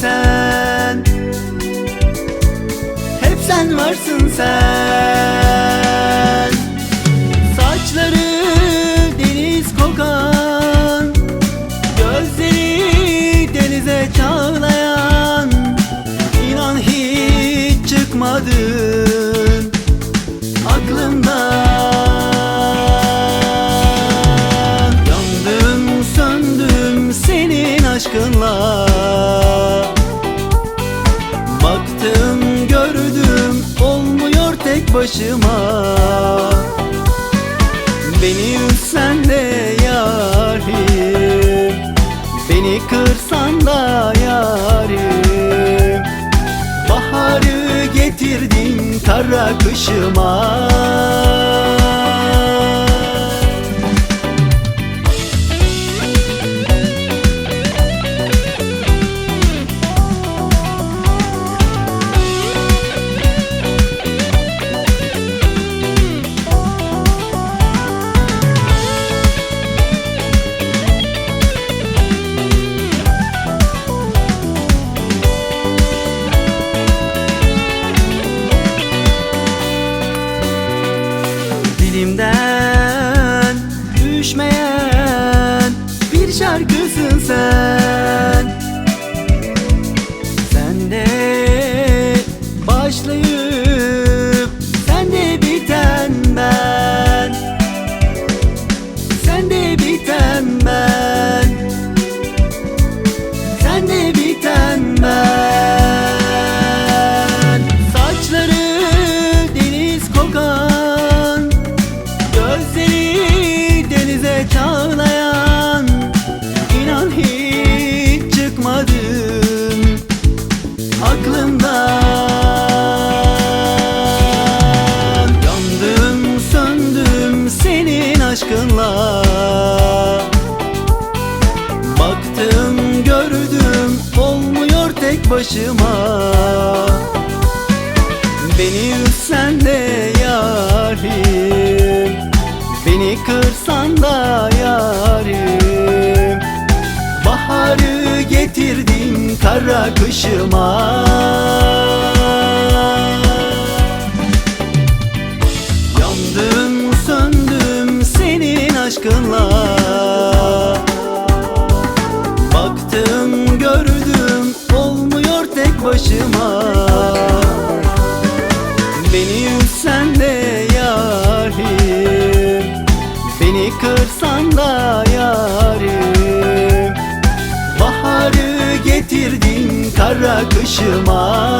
sen. Hep sen varsın sen. Saçları deniz kokan Gözleri denize çağlayan İnan hiç çıkmadın. Aklımdan başıma. Beni üzsen de yarim Beni kırsan da yarim. Baharı getirdin kara kışıma şarkısın sen hiç çıkmadın aklımdan. Yandım söndüm senin aşkınla. Baktım gördüm olmuyor tek başıma. Beni üzsen de yarim Beni kırsan da getirdin kara kışıma. Yandım söndüm senin aşkınla kara kışıma